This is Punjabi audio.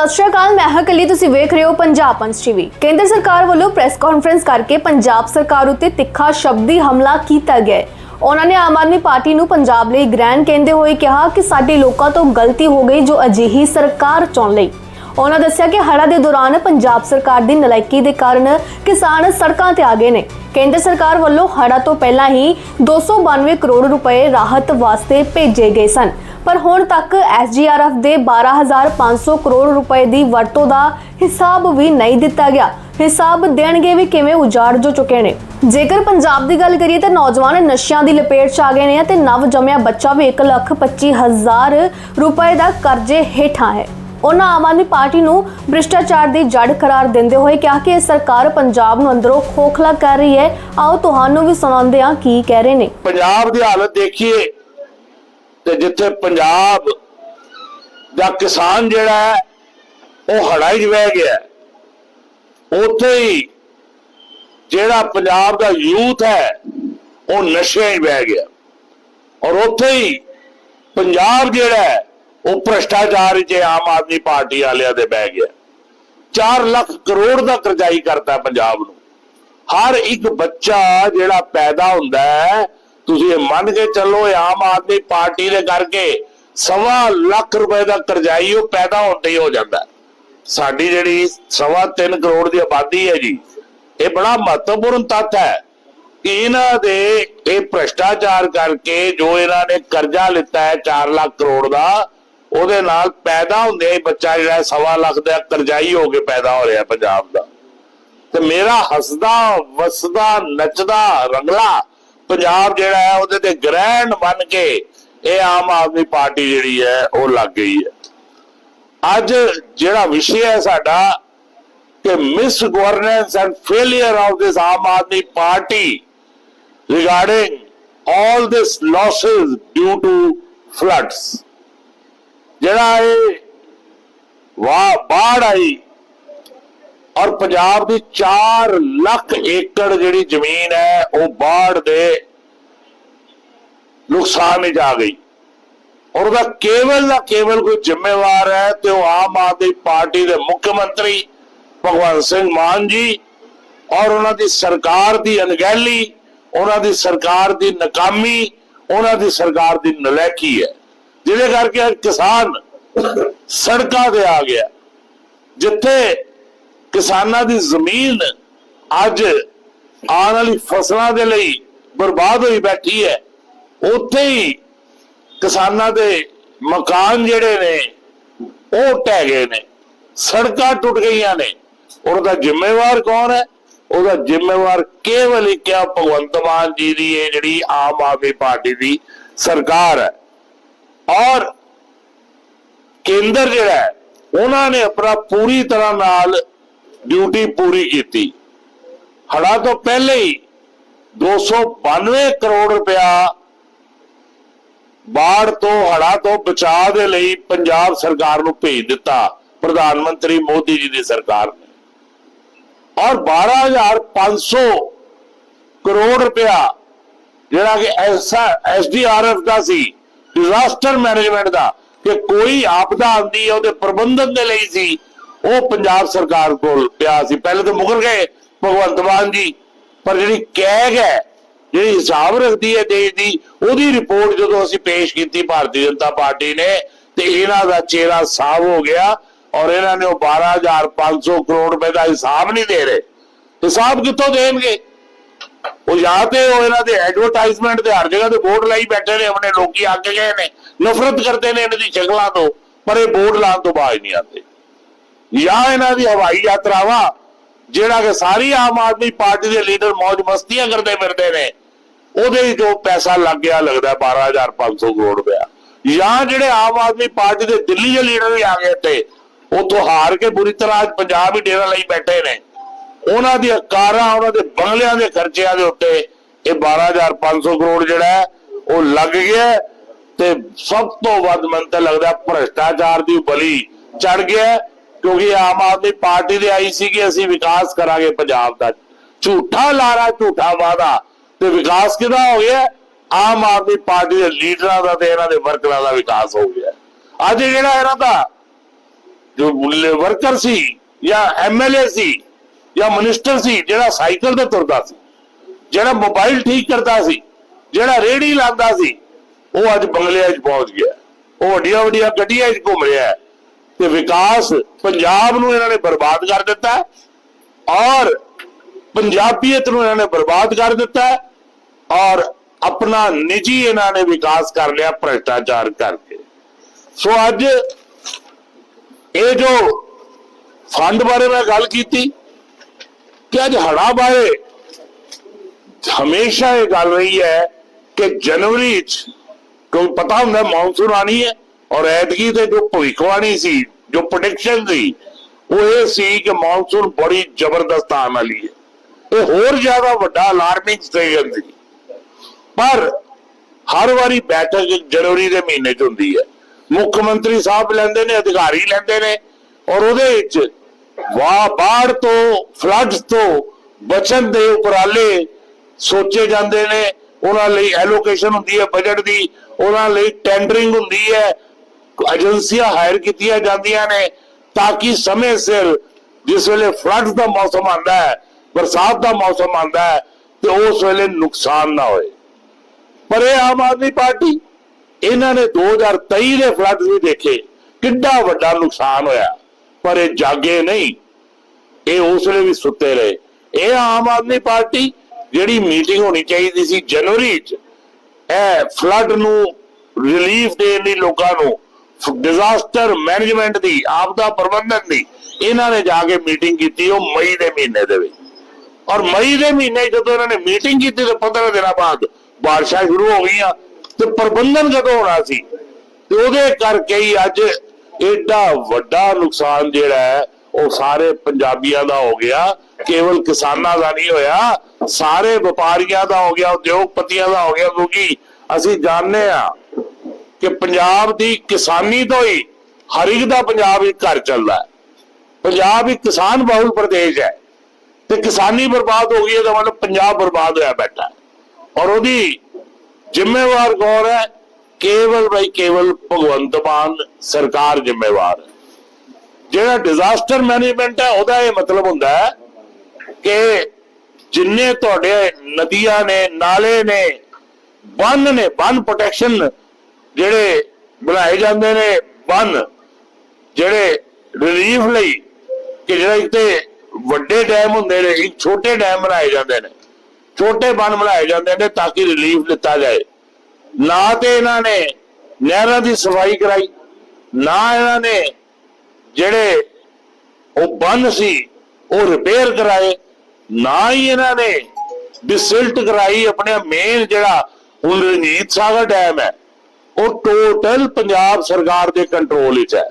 ਸਤਿ ਸ਼੍ਰੀ ਅਕਾਲ, ਮੈਂ ਹਾਂ ਕਲੀ, ਤੁਸੀਂ ਵੇਖ ਰਹੇ ਹੋ ਪੰਜਾਬ ਪੰਚ ਟੀਵੀ ਕੇਂਦਰ ਸਰਕਾਰ ਵੱਲੋਂ ਪ੍ਰੈਸ ਕਾਨਫਰੰਸ ਕਰਕੇ ਪੰਜਾਬ ਸਰਕਾਰ ਉੱਤੇ ਤਿੱਖਾ ਸ਼ਬਦੀ ਹਮਲਾ ਕੀਤਾ ਗਿਆ ਉਹਨਾਂ ਨੇ ਆਮ ਆਦਮੀ ਪਾਰਟੀ ਨੂੰ ਪੰਜਾਬ ਲਈ ਗ੍ਰੈਂਡ ਕਹਿੰਦੇ ਹੋਏ ਕਿਹਾ ਕਿ ਸਾਡੇ ਲੋਕਾਂ ਤੋਂ ਗਲਤੀ ਹੋ ਗਈ ਜੋ ਅਜਿਹੀ ਸਰਕਾਰ ਚੁਣ ਲਈ। ਉਹਨਾਂ ਦੱਸਿਆ ਕਿ ਹੜਾ ਦੇ ਦੌਰਾਨ ਪੰਜਾਬ ਸਰਕਾਰ ਦੀ ਨਲਾਇਕੀ ਦੇ ਕਾਰਨ ਕਿਸਾਨ ਸੜਕਾਂ ਤੇ ਆ ਗਏ ਨੇ। ਕੇਂਦਰ ਸਰਕਾਰ ਵੱਲੋਂ ਹੜਾ ਤੋਂ ਪਹਿਲਾਂ ਹੀ 292 ਕਰੋੜ ਰੁਪਏ ਰਾਹਤ ਵਾਸਤੇ ਭੇਜੇ ਗਏ ਸਨ। ਪਰ ਹੁਣ ਤੱਕ ਐਸਜੀਆਰਐਫ ਦੇ 12500 ਕਰੋੜ ਰੁਪਏ ਦੀ ਵਰਤੋਂ ਦਾ ਹਿਸਾਬ ਵੀ ਨਹੀਂ ਦਿੱਤਾ ਗਿਆ। ਹਿਸਾਬ ਦੇਣਗੇ ਵੀ ਕਿਵੇਂ ਉਜਾੜ ਜੋ ਚੁੱਕੇ ਨੇ। ਜੇਕਰ ਪੰਜਾਬ ਦੀ ਗੱਲ ਕਰੀਏ ਤਾਂ ਨੌਜਵਾਨ ਨਸ਼ਿਆਂ ਦੀ ਲਪੇਟ 'ਚ ਆ ਗਏ ਨੇ ਤੇ ਨਵ ਜੰਮਿਆ ਬੱਚਾ ਵੀ 125000 ਰੁਪਏ ਦਾ ਕਰਜ਼ੇ ਹੇਠਾਂ ਹੈ। ਉਹਨਾਂ ਆਮ ਆਦਮੀ ਪਾਰਟੀ ਨੂੰ ਭ੍ਰਿਸ਼ਟਾਚਾਰ ਦੀ ਜੜ ਕਰਾਰ ਦਿੰਦੇ ਹੋਏ ਕਿਹਾ ਕਿ ਇਹ ਸਰਕਾਰ ਪੰਜਾਬ ਨੂੰ ਅੰਦਰੋਂ ਖੋਖਲਾ ਕਰ ਰਹੀ ਹੈ। ਆਓ ਤੁਹਾਨੂੰ ਵੀ ਸੁਣਾਉਂਦੇ ਹਾਂ ਕੀ ਕਹਿ ਰਹੇ ਨੇ। ਪੰਜਾਬ ਦੀ ਹਾਲਤ ਦੇਖੀਏ ਤੇ ਜਿੱਥੇ ਪੰਜਾਬ ਦਾ ਕਿਸਾਨ ਜਿਹੜਾ ਹੈ, ਉਹ ਹੜ੍ਹਾਂ 'ਚ ਵਹਿ ਗਿਆ ਉੱਥੇ ਹੀ ਜਿਹੜਾ ਪੰਜਾਬ ਦਾ ਯੂਥ ਹੈ, ਉਹ ਨਸ਼ਿਆਂ 'ਚ ਵਹਿ ਗਿਆ। ਔਰ ਉੱਥੇ ਹੀ ਪੰਜਾਬ ਜਿਹੜਾ ਹੈ, ਉਹ ਭ੍ਰਸ਼ਟਾਚਾਰ 'ਚ ਆਮ ਆਦਮੀ ਪਾਰਟੀ ਵਾਲਿਆਂ ਦੇ ਬਹਿ ਗਿਆ। 4 ਲੱਖ ਕਰੋੜ ਦਾ ਕਰਜ਼ਾਈ ਕਰਤਾ ਪੰਜਾਬ ਨੂੰ। ਹਰ ਇੱਕ ਬੱਚਾ ਜਿਹੜਾ ਪੈਦਾ ਹੁੰਦਾ ਹੈ ਤੁਸੀਂ ਇਹ ਮੰਨ ਕੇ ਚੱਲੋ ਇਹ ਆਮ ਆਦਮੀ ਪਾਰਟੀ ਦੇ ਕਰਕੇ ਸਵਾ ਲੱਖ ਰੁਪਏ ਦਾ ਕਰਜ਼ਾਈ ਉਹ ਪੈਦਾ ਹੁੰਦੇ ਹੀ ਹੋ ਜਾਂਦਾ ਸਾਡੀ ਜਿਹੜੀ ਸਵਾ 3 ਕਰੋੜ ਦੀ ਆਬਾਦੀ ਹੈ ਜੀ, ਇਹ ਬੜਾ ਮਹੱਤਵਪੂਰਨ ਤੱਤ ਹੈ। ਇਹਨਾਂ ਦੇ ਇਹ ਭ੍ਰਸ਼ਟਾਚਾਰ ਕਰਕੇ ਜੋ ਇਹਨਾਂ ਨੇ ਕਰਜ਼ਾ ਲਿੱਤਾ ਹੈ 4 ਲੱਖ ਕਰੋੜ ਦਾ, ਉਹਦੇ ਨਾਲ ਪੈਦਾ ਹੁੰਦੇ ਬੱਚਾ ਜਿਹੜਾ ਸਵਾ ਲੱਖ ਦਾ ਕਰਜ਼ਾਈ ਹੋ ਕੇ ਪੈਦਾ ਹੋ ਰਿਹਾ ਪੰਜਾਬ ਦਾ। ਤੇ ਮੇਰਾ ਹੱਸਦਾ, ਵਸਦਾ, ਨੱਚਦਾ, ਰੰਗਲਾ ਪੰਜਾਬ ਜਿਹੜਾ ਹੈ ਉਹਦੇ ਤੇ ਗ੍ਰੈਂਡ ਬਣ ਕੇ ਇਹ ਆਮ ਆਦਮੀ ਪਾਰਟੀ ਜਿਹੜੀ ਹੈ ਉਹ ਲੱਗ ਗਈ ਹੈ। ਅੱਜ ਜਿਹੜਾ ਵਿਸ਼ੇ ਹੈ ਸਾਡਾ ਕਿ misgovernance and failure of this Aam Aadmi Party regarding all this losses due to floods ਜਿਹੜਾ ਇਹ ਵਾਹ ਬਾੜ ਆਈ ਔਰ ਪੰਜਾਬ ਦੀ 4 ਲੱਖ ਏਕੜ ਜਿਹੜੀ ਜ਼ਮੀਨ ਹੈ, ਉਹ ਬਾੜ ਦੇ ਨੁਕਸਾਨ ਵਿੱਚ ਆ ਗਈ। ਔਰ ਉਹਦਾ ਕੇਵਲ ਦਾ ਕੇਵਲ ਕੋਈ ਜ਼ਿੰਮੇਵਾਰ ਹੈ ਤੇ ਉਹ ਆਮ ਆਦਮੀ ਪਾਰਟੀ ਦੇ ਮੁੱਖ ਮੰਤਰੀ ਭਗਵੰਤ ਸਿੰਘ ਮਾਨ ਜੀ ਔਰ ਉਹਨਾਂ ਦੀ ਸਰਕਾਰ ਦੀ ਅਣਗਹਿਲੀ, ਉਹਨਾਂ ਦੀ ਸਰਕਾਰ ਦੀ ਨਾਕਾਮੀ, ਉਹਨਾਂ ਦੀ ਸਰਕਾਰ ਦੀ ਨਲਾਇਕੀ ਹੈ। ਜਿਹਦੇ ਕਰਕੇ ਕਿਸਾਨ ਸੜਕਾਂ ਤੇ ਆ ਗਿਆ। ਜਿੱਥੇ ਕਿਸਾਨਾਂ ਦੀ ਜ਼ਮੀਨ ਅੱਜ ਆਉਣ ਵਾਲੀ ਫਸਲਾਂ ਦੇ ਲਈ ਬਰਬਾਦ ਹੋਈ ਬੈਠੀ ਹੈ। ਉੱਥੇ ਹੀ ਕਿਸਾਨਾਂ ਦੇ ਮਕਾਨ ਜਿਹੜੇ ਨੇ, ਉਹ ਢਹਿ ਗਏ ਨੇ। ਸੜਕਾਂ ਟੁੱਟ ਗਈਆਂ ਨੇ। ਉਹਦਾ ਜ਼ਿੰਮੇਵਾਰ ਕੌਣ ਹੈ? ਉਹਦਾ ਜ਼ਿੰਮੇਵਾਰ ਕੇਵਲ ਹੀ ਕਿਆ ਭਗਵੰਤ ਮਾਨ ਜੀ ਦੀ, ਇਹ ਜਿਹੜੀ ਆਮ ਆਦਮੀ ਪਾਰਟੀ ਦੀ ਸਰਕਾਰ ਹੈ। ਔਰ ਕੇਂਦਰ ਜਿਹੜਾ ਹੈ, ਉਹਨਾਂ ਨੇ ਆਪਣਾ ਪੂਰੀ ਤਰ੍ਹਾਂ ਨਾਲ ਡਿਊਟੀ ਪੂਰੀ ਕੀਤੀ। ਹੜਾ ਤੋਂ ਪਹਿਲੇ ਹੀ 292 ਕਰੋੜ ਰੁਪਇਆ ਬਾੜ ਤੋਂ ਹੜਾ ਤੋਂ ਬਚਾਅ ਦੇ ਲਈ ਪੰਜਾਬ ਸਰਕਾਰ ਨੂੰ ਭੇਜ ਦਿੱਤਾ ਪ੍ਰਧਾਨ ਮੰਤਰੀ ਮੋਦੀ ਜੀ ਦੀ ਸਰਕਾਰ ਨੇ। ਔਰ 12500 ਕਰੋੜ ਰੁਪਇਆ ਜਿਹੜਾ ਕਿ ਐਸਾ ਐਸਡੀਆਰਐਫ ਦਾ ਸੀ, ਡਿਜ਼ਾਸਟਰ ਮੈਨੇਜਮੈਂਟ ਦਾ, ਕਿ ਕੋਈ ਆਪਦਾ ਆਉਂਦੀ ਹੈ ਉਹਦੇ ਪ੍ਰਬੰਧਨ ਦੇ ਲਈ ਸੀ ਉਹ ਪੰਜਾਬ ਸਰਕਾਰ ਕੋਲ ਪਿਆ ਸੀ। ਪਹਿਲੇ ਤਾਂ ਮੁਕਰ ਗਏ, ਭਗਵੰਤ ਮਾਨ ਜੀ। ਪਰ ਜਿਹੜੀ ਕੈਗ ਹੈ, ਜਿਹੜੀ ਹਿਸਾਬ ਰੱਖਦੀ ਹੈ ਦੇਸ਼ ਦੀ, ਉਹਦੀ ਰਿਪੋਰਟ ਜਦੋਂ ਅਸੀਂ ਪੇਸ਼ ਕੀਤੀ ਭਾਰਤੀ ਜਨਤਾ ਪਾਰਟੀ ਨੇ, ਤੇ ਇਹਨਾਂ ਦਾ ਚਿਹਰਾ ਸਾਫ਼ ਹੋ ਗਿਆ ਔਰ ਇਹਨਾਂ ਨੇ ਉਹ 12500 ਕਰੋੜ ਰੁਪਏ ਦਾ ਹਿਸਾਬ ਨਹੀਂ ਦੇ ਰਹੇ। ਹਿਸਾਬ ਕਿੱਥੋਂ ਦੇਣਗੇ? ਉਹ ਜਾਂ ਤੇ ਉਹ ਇਹਨਾਂ ਦੇ ਐਡਵਰਟਾਈਜ਼ਮੈਂਟ ਤੇ ਹਰ ਜਗ੍ਹਾ ਤੇ ਬੋਰਡ ਲਾਈ ਬੈਠੇ ਨੇ, ਆਪਣੇ ਲੋਕੀ ਅੱਗ ਗਏ ਨੇ, ਨਫ਼ਰਤ ਕਰਦੇ ਨੇ ਇਹਨਾਂ ਦੀ ਸ਼ਕਲਾਂ ਤੋਂ, ਪਰ ਇਹ ਬੋਰਡ ਲਾਉਣ ਤੋਂ ਬਾਅਦ ਨਹੀਂ ਆਉਂਦੇ। ਜਾਂ ਇਹਨਾਂ ਦੀ ਹਵਾਈ ਯਾਤਰਾਵਾਂ, ਜਿਹੜਾ ਕਿ ਸਾਰੀ ਆਮ ਆਦਮੀ ਪਾਰਟੀ ਦੇ ਲੀਡਰ ਮौज ਮਸਤੀਆਂ ਕਰਦੇ ਫਿਰਦੇ ਨੇ, ਉਹਦੇ ਜੋ ਪੈਸਾ ਲੱਗ ਗਿਆ, ਲੱਗਦਾ 12500 ਕਰੋੜ ਰੁਪਇਆ। ਜਾਂ ਜਿਹੜੇ ਆਮ ਆਦਮੀ ਪਾਰਟੀ ਦੇ ਦਿੱਲੀ ਦੇ ਲੀਡਰ ਵੀ ਆ ਗਏ ਤੇ ਉਥੋਂ ਹਾਰ ਕੇ ਬੁਰੀ ਤਰ੍ਹਾਂ ਪੰਜਾਬ ਹੀ ਡੇਰਾ ਲਈ ਬੈਠੇ ਨੇ। ਉਹਨਾਂ ਦੀਆਂ ਕਾਰਾਂ, ਉਹਨਾਂ ਦੇ ਬੰਗਲਿਆਂ ਦੇ ਖਰਚਿਆਂ ਦੇ ਉੱਤੇ ਇਹ 12500 ਕਰੋੜ ਜਿਹੜਾ ਉਹ ਲੱਗ ਗਿਆ ਤੇ ਸਭ ਤੋਂ ਵੱਧ ਮੰਨ ਤਾਂ ਲੱਗਦਾ ਭ੍ਰਿਸ਼ਟਾਚਾਰ ਦੀ ਬਲੀ ਚੜ ਗਿਆ ਕਿਉਂਕਿ ਆਮ ਆਦਮੀ ਪਾਰਟੀ ਦੇ ਆਈ ਸੀ ਕਿ ਅਸੀਂ ਵਿਕਾਸ ਕਰਾਂਗੇ ਪੰਜਾਬ ਦਾ। ਝੂਠਾ ਲਾਰਾ, ਝੂਠਾ ਵਾਦਾ ਤੇ ਵਿਕਾਸ ਕਿਹਦਾ ਹੋ ਗਿਆ? ਆਮ ਆਦਮੀ ਪਾਰਟੀ ਦੇ ਲੀਡਰਾਂ ਦਾ ਤੇ ਇਹਨਾਂ ਦੇ ਵਰਕਰਾਂ ਦਾ ਵਿਕਾਸ ਹੋ ਗਿਆ। ਅੱਜ ਜਿਹੜਾ ਇਹਨਾਂ ਦਾ? ਜੋ ਵਰਕਰ ਸੀ ਜਾਂ ਐਮਐਲਏ ਸੀ ਜਾਂ ਮਿਨਿਸਟਰ ਸੀ, ਜਿਹੜਾ ਸਾਈਕਲ ਤੇ ਤੁਰਦਾ ਸੀ, ਜਿਹੜਾ ਮੋਬਾਈਲ ਠੀਕ ਕਰਦਾ ਸੀ, ਜਿਹੜਾ ਰੇੜੀ ਲਾਉਂਦਾ ਸੀ, ਉਹ ਅੱਜ ਬੰਗਲਿਆਂ 'ਚ ਪਹੁੰਚ ਗਿਆ। ਉਹ ਵੱਡੀਆਂ ਵੱਡੀਆਂ ਗੱਡੀਆਂ 'ਚ ਘੁੰਮ ਰਿਹਾ ਹੈ। ਤੇ ਵਿਕਾਸ ਪੰਜਾਬ ਨੂੰ ਇਹਨਾਂ ਨੇ ਬਰਬਾਦ ਕਰ ਦਿੱਤਾ ਔਰ ਪੰਜਾਬੀਅਤ ਨੂੰ ਇਹਨਾਂ ਨੇ ਬਰਬਾਦ ਕਰ ਦਿੱਤਾ ਔਰ ਆਪਣਾ ਨਿੱਜੀ ਇਹਨਾਂ ਨੇ ਵਿਕਾਸ ਕਰ ਲਿਆ ਭ੍ਰਿਸ਼ਟਾਚਾਰ ਕਰਕੇ। ਸੋ ਅੱਜ ਇਹ ਜੋ ਫੰਡ ਬਾਰੇ ਮੈਂ ਗੱਲ ਕੀਤੀ ਕਿ ਅੱਜ ਹੜਾ ਬਾਰੇ ਹਮੇਸ਼ਾ ਇਹ ਗੱਲ ਰਹੀ ਹੈ ਕਿ ਜਨਵਰੀ ਚ ਕੋਈ ਪਤਾ ਹੁੰਦਾ ਮੌਨਸੂਨ ਆਣੀ ਹੈ। ਔਰ ਐਤਕੀ ਤੇ ਜੋ ਭਵਿੱਖਬਾਣੀ ਸੀ, ਜੋ ਪ੍ਰੈਡਿਕਸ਼ਨ ਸੀ, ਉਹ ਇਹ ਸੀ ਕਿ ਮੌਨਸੂਨ ਬੜੀ ਜ਼ਬਰਦਸਤ ਆਉਣ ਵਾਲੀ ਹੈ। ਇਹ ਹੋਰ ਜ਼ਿਆਦਾ ਵੱਡਾ ਅਲਾਰਮਿੰਗ ਸਟੇਸ਼ਨ ਸੀ। ਪਰ ਹਰ ਵਾਰੀ ਬੈਠਕ ਜਨਵਰੀ ਦੇ ਮਹੀਨੇ ਚ ਹੁੰਦੀ ਹੈ। ਮੁੱਖ ਮੰਤਰੀ ਸਾਹਿਬ ਲੈਂਦੇ ਨੇ, ਅਧਿਕਾਰੀ ਲੈਂਦੇ ਨੇ, ਔਰ ਉਹਦੇ ਵਿੱਚ ਵਾਹ ਬਾੜ ਤੋਂ ਫਲੱਡਸ ਤੋਂ ਬਚਣ ਦੇ ਉਪਰਾਲੇ ਸੋਚੇ ਜਾਂਦੇ ਨੇ। ਉਹਨਾਂ ਲਈ ਐਲੋਕੇਸ਼ਨ ਹੁੰਦੀ ਹੈ ਬਜਟ ਦੀ। ਉਹਨਾਂ ਲਈ ਟੈਂਡਰਿੰਗ ਹੁੰਦੀ ਹੈ। ਏਜੰਸੀਆਂ ਹਾਇਰ ਕੀਤੀਆਂ ਜਾਂਦੀਆਂ ਨੇ ਤਾਂ ਕਿ ਸਮੇਂ ਸਿਰ ਜਿਸ ਵੇਲੇ ਫਲੱਡ ਦਾ ਮੌਸਮ ਆਉਂਦਾ ਹੈ, ਬਰਸਾਤ ਦਾ ਮੌਸਮ ਆਉਂਦਾ ਹੈ, ਤੇ ਉਸ ਵੇਲੇ ਨੁਕਸਾਨ ਨਾ ਹੋਏ। ਪਰ ਇਹ ਆਮ ਆਦਮੀ ਪਾਰਟੀ, ਇਹਨਾਂ ਨੇ 2023 ਦੇ ਫਲੱਡ ਵੀ ਦੇਖੇ ਕਿੰਨਾ ਵੱਡਾ ਨੁਕਸਾਨ ਹੋਇਆ। ਪਰ ਇਹ ਜਾਗੇ ਨਹੀਂ, ਇਹ ਉਸ ਵੇਲੇ ਵੀ ਸੁੱਤੇ ਰਹੇ। ਇਹ ਆਮ ਆਦਮੀ ਪਾਰਟੀ ਜਿਹੜੀ ਮੀਟਿੰਗ ਹੋਣੀ ਚਾਹੀਦੀ ਸੀ ਜਨਵਰੀ ਚ, ਇਹ ਫਲੱਡ ਨੂੰ ਰਿਲੀਫ ਦੇਣ ਲਈ ਲੋਕਾਂ ਨੂੰ ਡਿਜ਼ਾਸਟਰ ਮੈਨੇਜਮੈਂਟ ਦੀ, ਆਪਦਾ ਪ੍ਰਬੰਧਨ ਦੀ, ਇਹਨਾਂ ਨੇ ਜਾ ਕੇ ਮੀਟਿੰਗ ਕੀਤੀ ਉਹ ਮਈ ਦੇ ਮਹੀਨੇ ਦੇ ਵਿੱਚ। ਔਰ ਮਈ ਦੇ ਮਹੀਨੇ ਜਦੋਂ ਇਹਨਾਂ ਨੇ ਮੀਟਿੰਗ ਕੀਤੀ ਤੇ 15 ਦਿਨਾਂ ਬਾਅਦ ਬਾਰਿਸ਼ਾਂ ਸ਼ੁਰੂ ਹੋ ਗਈਆਂ ਤੇ ਪ੍ਰਬੰਧਨ ਕਦੋਂ ਹੋਣਾ ਸੀ, ਤੇ ਉਹਦੇ ਕਰਕੇ ਹੀ ਅੱਜ ਐਡਾ ਵੱਡਾ ਨੁਕਸਾਨ ਜਿਹੜਾ ਹੈ, ਉਹ ਸਾਰੇ ਪੰਜਾਬੀਆਂ ਦਾ ਹੋ ਗਿਆ, ਕੇਵਲ ਕਿਸਾਨਾਂ ਦਾ ਨਹੀਂ ਹੋਇਆ, ਸਾਰੇ ਵਪਾਰੀਆਂ ਦਾ ਹੋ ਗਿਆ, ਉਦਯੋਗਪਤੀਆਂ ਦਾ ਹੋ ਗਿਆ, ਕਿਉਂਕਿ ਅਸੀਂ ਜਾਣਦੇ ਆ ਕਿ ਪੰਜਾਬ ਦੀ ਕਿਸਾਨੀ ਤੋਂ ਹੀ ਹਰ ਇੱਕ ਦਾ ਪੰਜਾਬ ਇੱਕ ਘਰ ਚੱਲਦਾ ਪੰਜਾਬ ਇੱਕ ਕਿਸਾਨ ਬਹੁਲ ਪ੍ਰਦੇਸ਼ ਹੈ। ਤੇ ਕਿਸਾਨੀ ਬਰਬਾਦ ਹੋ ਗਈ ਹੈ ਤਾਂ ਮਤਲਬ ਪੰਜਾਬ ਬਰਬਾਦ ਹੋਇਆ ਬੈਠਾ ਔਰ ਉਹਦੀ ਜ਼ਿੰਮੇਵਾਰ ਕੌਣ ਹੈ? ਕੇਵਲ ਭਾਈ ਕੇਵਲ ਭਗਵੰਤ ਮਾਨ ਸਰਕਾਰ ਜ਼ਿੰਮੇਵਾਰ ਹੈ। ਜਿਹੜਾ ਡਿਜ਼ਾਸਟਰ ਮੈਨੇਜਮੈਂਟ ਹੈ, ਉਹਦਾ ਇਹ ਮਤਲਬ ਹੁੰਦਾ ਹੈ ਕਿ ਜਿੰਨੇ ਤੁਹਾਡੇ ਨਦੀਆਂ ਨੇ, ਨਾਲੇ ਨੇ, ਬੰਨ ਨੇ, ਬੰਨ ਪ੍ਰੋਟੈਕਸ਼ਨ ਜਿਹੜੇ ਬਣਾਏ ਜਾਂਦੇ ਨੇ ਬੰਨ, ਜਿਹੜੇ ਰਿਲੀਫ ਲਈ ਕਿ ਜਿਹੜਾ ਇੱਕ ਵੱਡੇ ਡੈਮ ਹੁੰਦੇ ਨੇ ਇੱਕ ਛੋਟੇ ਡੈਮ ਬਣਾਏ ਜਾਂਦੇ ਨੇ, ਛੋਟੇ ਬੰਨ ਬਣਾਏ ਜਾਂਦੇ ਨੇ ਤਾਂ ਕਿ ਰਿਲੀਫ ਲਿੱਤਾ ਜਾਏ। ਨਾ ਤੇ ਇਹਨਾਂ ਨੇ ਨਹਿਰਾਂ ਦੀ ਸਫ਼ਾਈ ਕਰਾਈ, ਨਾ ਇਹਨਾਂ ਨੇ ਜਿਹੜੇ ਉਹ ਬੰਨ ਸੀ, ਉਹ ਰਿਪੇਅਰ ਕਰਾਏ, ਨਾ ਹੀ ਇਹਨਾਂ ਨੇ ਬਿਸਿਲਟ ਕਰਾਈ ਆਪਣੇ ਮੇਨ ਜਿਹੜਾ ਹੁਣ ਰਣਜੀਤ ਸਾਗਰ ਡੈਮ ਹੈ। ਉਹ ਟੋਟਲ ਪੰਜਾਬ ਸਰਕਾਰ ਦੇ ਕੰਟਰੋਲ ਵਿੱਚ ਹੈ।